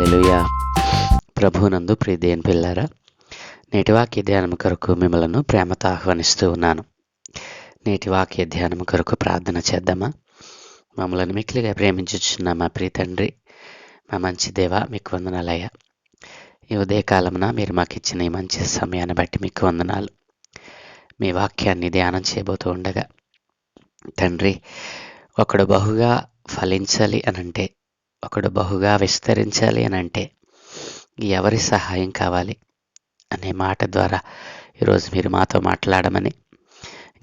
హల్లెలూయా. ప్రభునందు ప్రీదేన్ పిల్లారా నేటి వాక్య ధ్యానం కొరకు మిమ్మలను ప్రేమతో ఆహ్వానిస్తూ ఉన్నాను. నేటి వాక్య ధ్యానం కొరకు ప్రార్థన చేద్దామా? మమ్మల్ని మిక్కిలిగా ప్రేమించుచున్న మా ప్రీతండ్రి మా మంచి దేవ మీకు వందనాలయ్య. ఈ ఉదయకాలమున మీరు మాకు ఇచ్చిన ఈ మంచి సమయాన్ని బట్టి మీకు వందనాలు. మీ వాక్యాన్ని ధ్యానం చేయబోతూ ఉండగా తండ్రి ఒకడు బహుగా ఫలించాలి అనంటే ఒకడు బహుగా విస్తరించాలి అని అంటే ఎవరి సహాయం కావాలి అనే మాట ద్వారా ఈరోజు మీరు మాతో మాట్లాడమని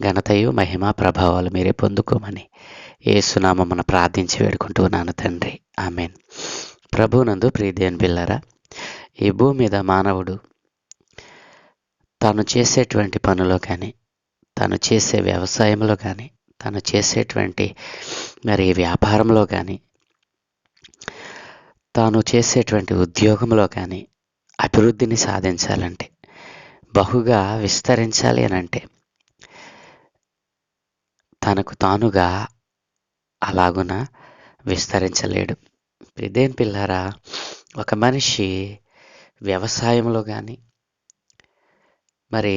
ఘనతయు మహిమ ప్రభావాలు మీరే పొందుకోమని ఏసునామమున ప్రార్థించి వేడుకుంటున్నాను తండ్రి. ఆమెన్. ప్రభునందు ప్రీదేన్ బిల్లరా ఈ భూమి మీద మానవుడు తాను చేసేటువంటి పనులో కానీ తను చేసే వ్యవసాయంలో కానీ తను చేసేటువంటి మరి వ్యాపారంలో కానీ తాను చేసేటువంటి ఉద్యోగంలో కానీ అభివృద్ధిని సాధించాలంటే బహుగా విస్తరించాలి అని అంటే తనకు తానుగా అలాగున విస్తరించలేడు. ఇదేం పిల్లారా ఒక మనిషి వ్యవసాయంలో కానీ మరి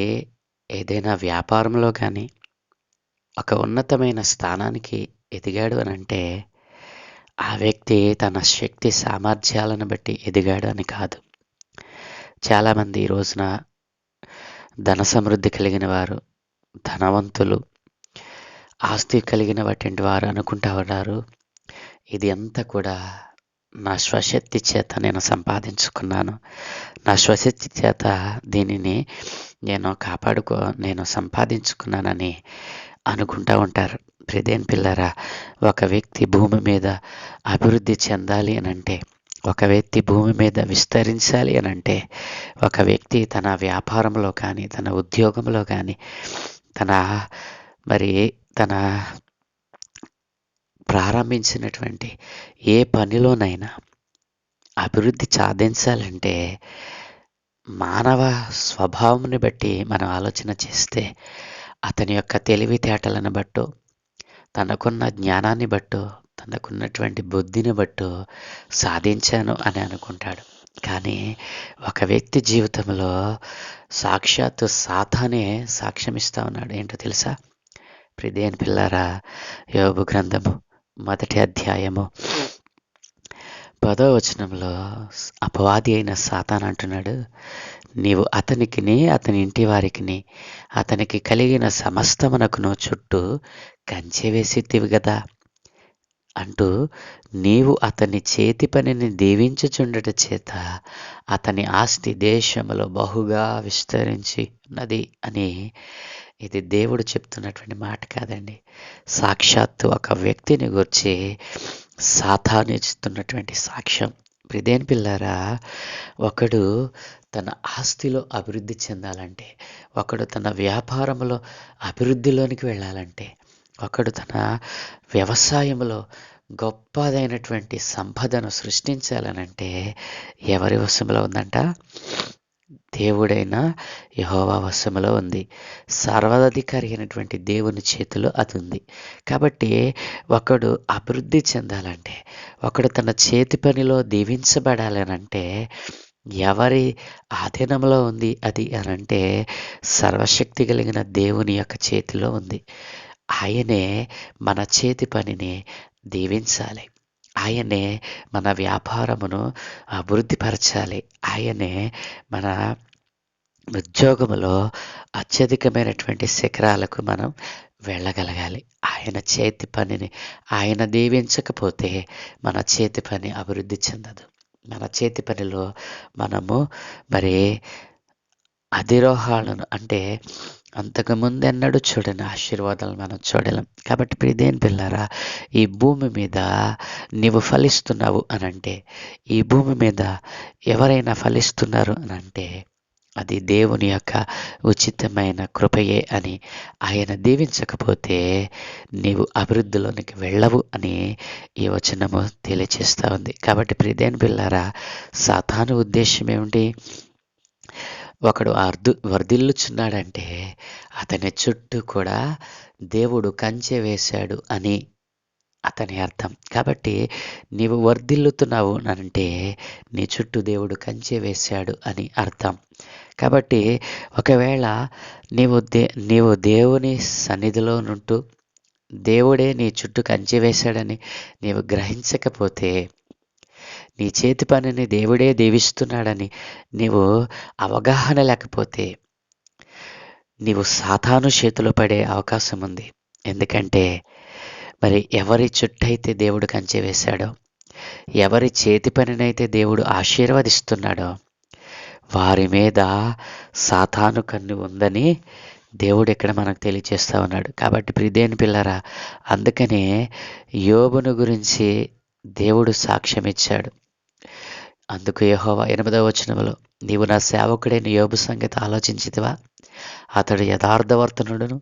ఏదైనా వ్యాపారంలో కానీ ఒక ఉన్నతమైన స్థానానికి ఎదిగాడు అని అంటే ఆ వ్యక్తి తన శక్తి సామర్థ్యాలను బట్టి ఎదిగాడు అని కాదు. చాలామంది ఈ రోజున ధన సమృద్ధి కలిగిన వారు ధనవంతులు ఆస్తి కలిగిన వాటింటి వారు అనుకుంటా ఉన్నారు. ఇది అంతా కూడా నా స్వశక్తి చేత నేను సంపాదించుకున్నాను. నా స్వశక్తి చేత దీనిని నేను కాపాడుకో నేను సంపాదించుకున్నానని అనుకుంటూ ఉంటారు. ప్రిదేన్ పిల్లరా ఒక వ్యక్తి భూమి మీద అభివృద్ధి చెందాలి అని అంటే ఒక వ్యక్తి భూమి మీద విస్తరించాలి అని అంటే ఒక వ్యక్తి తన వ్యాపారంలో కానీ తన ఉద్యోగంలో కానీ తన మరి తన ప్రారంభించినటువంటి ఏ పనిలోనైనా అభివృద్ధి సాధించాలంటే మానవ స్వభావంని బట్టి మనం ఆలోచన చేస్తే అతని యొక్క తెలివితేటలను బట్టో తనకున్న జ్ఞానాన్ని బట్టో తనకున్నటువంటి బుద్ధిని బట్టో సాధించాను అని అనుకుంటాడు. కానీ ఒక వ్యక్తి జీవితంలో సాక్షాత్తు సాతానే సాక్ష్యం ఇస్తా ఉన్నాడు. ఏంటో తెలుసా? ప్రిదేన్ పిల్లారా యోబు గ్రంథము మొదటి అధ్యాయము పదో వచనంలో అపవాది అయిన సాతాన్ అంటున్నాడు. నీవు అతనికిని అతని ఇంటి వారికిని అతనికి కలిగిన సమస్తమునకును చుట్టూ కంచె వేసితివి కదా అంటూ నీవు అతని చేతి పనిని దీవించుచుండట చేత అతని ఆస్తి దేశంలో బహుగా విస్తరించి ఉన్నది అని ఇది దేవుడు చెప్తున్నటువంటి మాట కాదండి. సాక్షాత్తు ఒక వ్యక్తిని గురించి సాతాను ఇస్తున్నటువంటి సాక్ష్యం. ప్రిదేన్ పిల్లారా ఒకడు తన ఆస్తిలో అభివృద్ధి చెందాలంటే ఒకడు తన వ్యాపారంలో అభివృద్ధిలోనికి వెళ్ళాలంటే ఒకడు తన వ్యవసాయంలో గొప్పదైనటువంటి సంపదను సృష్టించాలనంటే ఎవరి వశంలో ఉందంట? దేవుడైన యహోవా వశములో ఉంది. సర్వాధికారి అయినటువంటి దేవుని చేతిలో అది ఉంది. కాబట్టి ఒకడు అభివృద్ధి చెందాలంటే ఒకడు తన చేతి పనిలో దీవించబడాలనంటే ఎవరి ఆధీనంలో ఉంది అది అనంటే సర్వశక్తి కలిగిన దేవుని యొక్క చేతిలో ఉంది. ఆయనే మన చేతి పనిని దీవించాలి. ఆయనే మన వ్యాపారమును అభివృద్ధిపరచాలి ఆయనే మన ఉద్యోగంలో అత్యధికమైనటువంటి శిఖరాలకు మనం వెళ్ళగలగాలి. ఆయన చేతి పనిని ఆయన దీవించకపోతే మన చేతి పని అభివృద్ధి చెందదు. మన చేతి పనిలో మనము మరి అధిరోహాలను అంటే అంతకు ముందెన్నడూ చూడని ఆశీర్వాదాలు మనం చూడలేం. కాబట్టి ప్రిదేన్ పిల్లారా ఈ భూమి మీద నీవు ఫలిస్తున్నావు అనంటే ఈ భూమి మీద ఎవరైనా ఫలిస్తున్నారు అనంటే అది దేవుని యొక్క ఉచితమైన కృపయే అని ఆయన దీవించకపోతే నీవు అభివృద్ధిలోనికి వెళ్ళవు అని ఈ వచనము తెలియచేస్తూ ఉంది. కాబట్టి ప్రిదేన్ పిల్లారా సాతాను ఉద్దేశం ఏమిటి? ఒకడు అర్ధు వర్ధిల్లుచున్నాడంటే అతని చుట్టూ కూడా దేవుడు కంచె వేశాడు అని అతని అర్థం. కాబట్టి నీవు వర్ధిల్లుతున్నావు అంటే నీ చుట్టూ దేవుడు కంచె వేశాడు అని అర్థం. కాబట్టి ఒకవేళ నీవు దే నీవు దేవుని సన్నిధిలో నుంటూ దేవుడే నీ చుట్టూ కంచె వేశాడని నీవు గ్రహించకపోతే నీ చేతి పనిని దేవుడే దీవిస్తున్నాడని నీవు అవగాహన లేకపోతే నీవు సాతాను చేతిలో పడే అవకాశం ఉంది. ఎందుకంటే మరి ఎవరి చుట్టైతే దేవుడు కంచె వేశాడో ఎవరి చేతి పనినైతే దేవుడు ఆశీర్వదిస్తున్నాడో వారి మీద సాతాను కన్ను ఉందని దేవుడు ఇక్కడ మనకు తెలియజేస్తూ ఉన్నాడు. కాబట్టి ప్రిదేని పిల్లరా అందుకనే యోబును గురించి దేవుడు సాక్ష్యం ఇచ్చాడు అందుకు యహోవా ఎనిమిదవ వచనములో నీవు నా సేవకుడైన యోబు సంగతి ఆలోచించితివా? అతడు యథార్థవర్తనుడును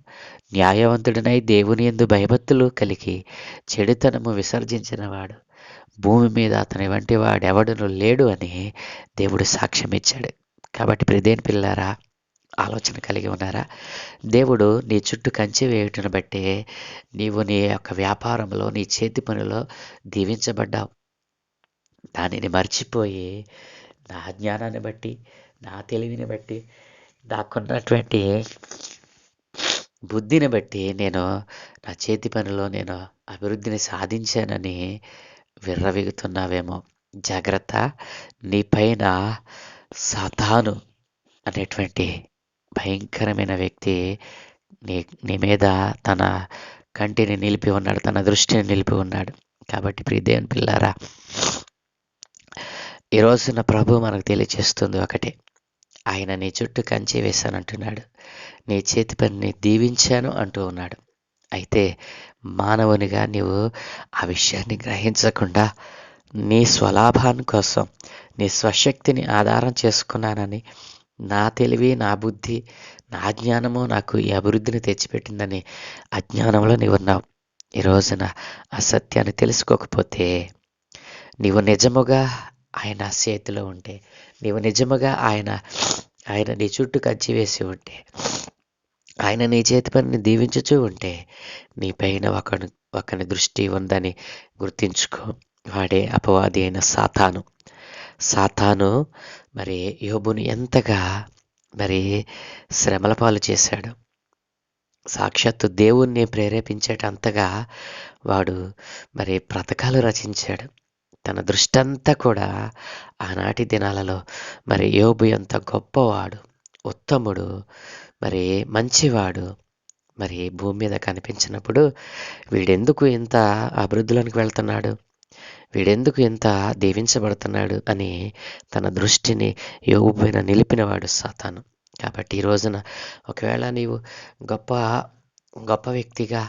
న్యాయవంతుడినై దేవుని ఎందు భయభక్తులు కలిగి చెడుతనము విసర్జించినవాడు. భూమి మీద అతని వంటి వాడెవడును లేడు అని దేవుడు సాక్ష్యం ఇచ్చాడు కాబట్టి ప్రదేని పిల్లారా ఆలోచన కలిగి ఉన్నారా? దేవుడు నీ చుట్టూ కంచి వేయుటను బట్టే నీవు నీ యొక్క వ్యాపారంలో నీ చేతి పనిలో దీవించబడ్డావు. దానిని మర్చిపోయి నా జ్ఞానాన్ని బట్టి నా తెలివిని బట్టి నాకున్నటువంటి బుద్ధిని బట్టి నేను నా చేతి పనిలో నేను అభివృద్ధిని సాధించానని విర్రవిగుతున్నావేమో. జాగ్రత్త నీ పైన అనేటువంటి భయంకరమైన వ్యక్తి నీ నీ మీద తన కంటిని నిలిపి ఉన్నాడు తన దృష్టిని నిలిపి ఉన్నాడు. కాబట్టి ప్రియదేవన్ పిల్లారా ఈ రోజున ప్రభు మనకు తెలియచేస్తుంది ఒకటే. ఆయన నీ చుట్టూ కంచి వేశానంటున్నాడు నీ చేతి పనిని దీవించాను అంటూ ఉన్నాడు. అయితే మానవునిగా నీవు ఆ విషయాన్ని గ్రహించకుండా నీ స్వలాభాన్ని కోసం నీ స్వశక్తిని ఆధారం చేసుకున్నానని నా తెలివి నా బుద్ధి నా జ్ఞానము నాకు ఈ అభివృద్ధిని తెచ్చిపెట్టిందని అజ్ఞానంలో నీవు ఉన్నావు ఈ రోజున ఆ సత్యాన్ని తెలుసుకోకపోతే నీవు నిజముగా ఆయన చేతిలో ఉంటే నీవు నిజముగా ఆయన ఆయన నీ చుట్టూ కంచి వేసి ఉంటే ఆయన నీ చేతి పనిని దీవించుచూ ఉంటే నీ పైన ఒకని ఒకని దృష్టి ఉందని గుర్తించుకో. వాడే అపవాది అయిన సాతాను. సాతాను మరి యోబుని ఎంతగా మరి శ్రమల పాలు చేశాడు. సాక్షాత్తు దేవుణ్ణి ప్రేరేపించేటంతగా వాడు మరి పథకాలు రచించాడు. తన దృష్టంతా కూడా ఆనాటి దినాలలో మరి యోబు ఎంత గొప్పవాడు ఉత్తముడు మరి మంచివాడు మరి భూమి మీద కనిపించినప్పుడు వీడెందుకు ఇంత అభివృద్ధిలోనికి వెళ్తున్నాడు? వీడెందుకు ఇంత దీవించబడుతున్నాడు అని తన దృష్టిని యోగు పైన నిలిపినవాడు సాతాను. కాబట్టి ఈ రోజున ఒకవేళ నీవు గొప్ప గొప్ప వ్యక్తిగా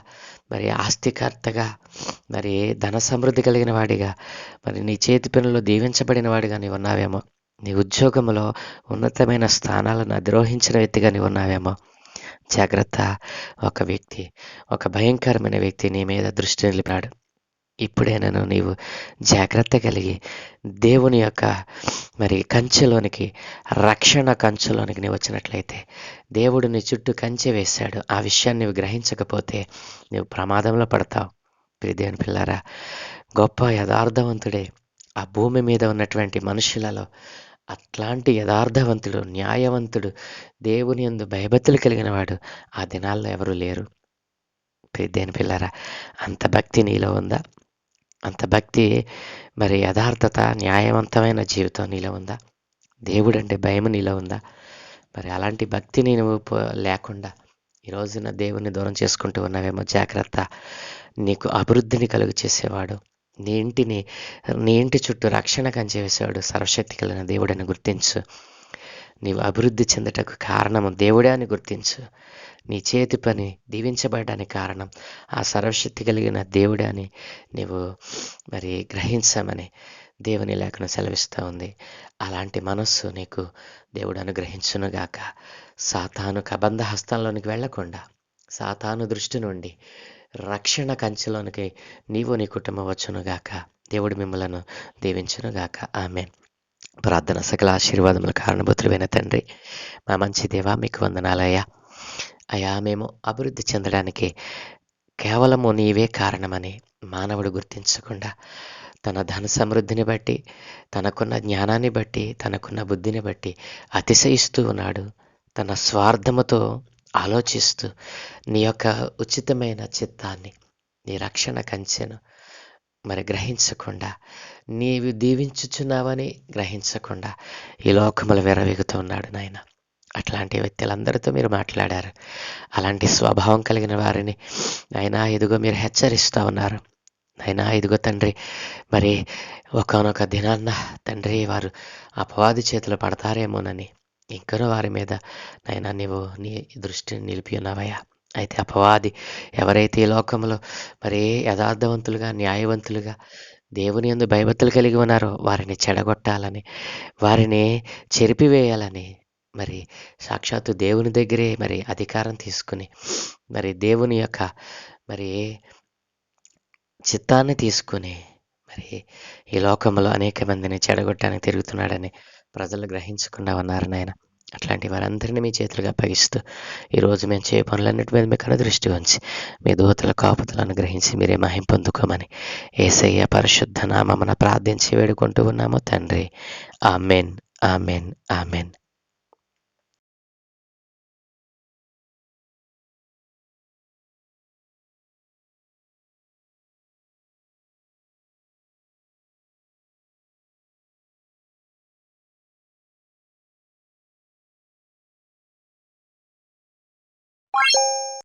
మరి ఆస్తికర్తగా మరి ధన సమృద్ధి కలిగిన వాడిగా మరి నీ చేతి పనుల్లో దీవించబడిన వాడిగా నీవు ఉన్నావేమో. నీ ఉద్యోగంలో ఉన్నతమైన స్థానాలను అధిరోహించిన వ్యక్తిగా నీవు ఉన్నావేమో. జాగ్రత్త ఒక వ్యక్తి ఒక భయంకరమైన వ్యక్తి నీ మీద దృష్టి నిలిపాడు ఇప్పుడే నీవు జాగ్రత్త కలిగి దేవుని యొక్క మరి కంచెలోనికి రక్షణ కంచెలోనికి నీవు వచ్చినట్లయితే దేవుడు నీ చుట్టూ కంచె వేశాడు. ఆ విషయాన్ని నువ్వు గ్రహించకపోతే నువ్వు ప్రమాదంలో పడతావు. దేవుని పిల్లారా గొప్ప యథార్థవంతుడే ఆ భూమి మీద ఉన్నటువంటి మనుషులలో అట్లాంటి యథార్థవంతుడు న్యాయవంతుడు దేవుని యందు భయభక్తులు కలిగిన వాడు ఆ దినాల్లో ఎవరూ లేరు. దేని పిల్లరా అంత భక్తి నీలో ఉందా? అంత భక్తి మరి యథార్థత న్యాయవంతమైన జీవితం నీలో ఉందా? దేవుడు అంటే భయం నీలో ఉందా? మరి అలాంటి భక్తిని నువ్వు లేకుండా ఈ రోజున దేవుని దూరం చేసుకుంటూ ఉన్నావేమో జాగ్రత్త. నీకు అభివృద్ధిని కలుగు చేసేవాడు. నీ ఇంటిని నీ ఇంటి చుట్టూ రక్షణ కంచేసేవాడు సర్వశక్తి కలిగిన దేవుడని గుర్తించు. నీవు అభివృద్ధి చెందుటకు కారణము దేవుడే అని గుర్తించు. నీ చేతి పని దీవించబడడానికి కారణం. ఆ సర్వశక్తి కలిగిన దేవుడే అని నీవు మరి గ్రహించమని దేవుని లేఖను సెలవిస్తూ ఉంది. అలాంటి మనస్సు నీకు దేవుడు అనుగ్రహించునుగాక. సాతాను కబంధ హస్తంలోనికి వెళ్ళకుండా సాతాను దృష్టి నుండి రక్షణ కంచెలోనికి నీవు నీ కుటుంబం వచ్చునుగాక. దేవుడు మిమ్మలను దీవించునుగాక. ఆమె ప్రార్థన సకల ఆశీర్వాదముల కారణభూతులైన తండ్రి మా మంచి దేవా మీకు వందనాలయ్యా. అయా మేము అభివృద్ధి చెందడానికి కేవలము నీవే కారణమని మానవుడు గుర్తించకుండా తన ధన సమృద్ధిని బట్టి తనకున్న జ్ఞానాన్ని బట్టి తనకున్న బుద్ధిని బట్టి అతిశయిస్తూ ఉన్నాడు. తన స్వార్థముతో ఆలోచిస్తూ నీ యొక్క ఉచితమైన చిత్తాన్ని నీ రక్షణ కంచెను మరి గ్రహించకుండా నీవు దీవించుచున్నావని గ్రహించకుండా ఈ లోకములు విరవీగుతూ ఉన్నాడు నాయన. అట్లాంటి వ్యక్తులందరితో మీరు మాట్లాడారు. అలాంటి స్వభావం కలిగిన వారిని అయినా ఇదిగో మీరు హెచ్చరిస్తూ ఉన్నారు. అయినా ఇదిగో తండ్రి మరి ఒకనొక దినాన్న తండ్రి వారు అపవాది చేతులు పడతారేమోనని ఇంకనూ వారి మీద నైనా నీవు నీ దృష్టిని నిలిపి ఉన్నావయ్యా. అయితే అపవాది ఎవరైతే ఈ లోకంలో మరి యథార్థవంతులుగా న్యాయవంతులుగా దేవుని ఎందు భయభక్తులు కలిగి ఉన్నారో వారిని చెడగొట్టాలని వారిని చెరిపివేయాలని మరి సాక్షాత్తు దేవుని దగ్గరే మరి అధికారం తీసుకుని మరి దేవుని యొక్క మరి చిత్తాన్ని తీసుకుని మరి ఈ లోకంలో అనేక మందిని చెడగొట్టడానికి తిరుగుతున్నాడని ప్రజలు గ్రహించకుండా ఉన్నారు నాయన. అట్లాంటి వారందరినీ మీ చేతులుగా అప్పగిస్తూ ఈరోజు మేము చేయ పనులన్నిటి మీద మీకు దృష్టి ఉంచి మీ దూతల కాపుతలను గ్రహించి మీరే మహిం పొందుకోమని ఏసయ్య పరిశుద్ధ నామమున ప్రార్థించి వేడుకుంటూ ఉన్నాము తండ్రి. Amen amen amen. Bye.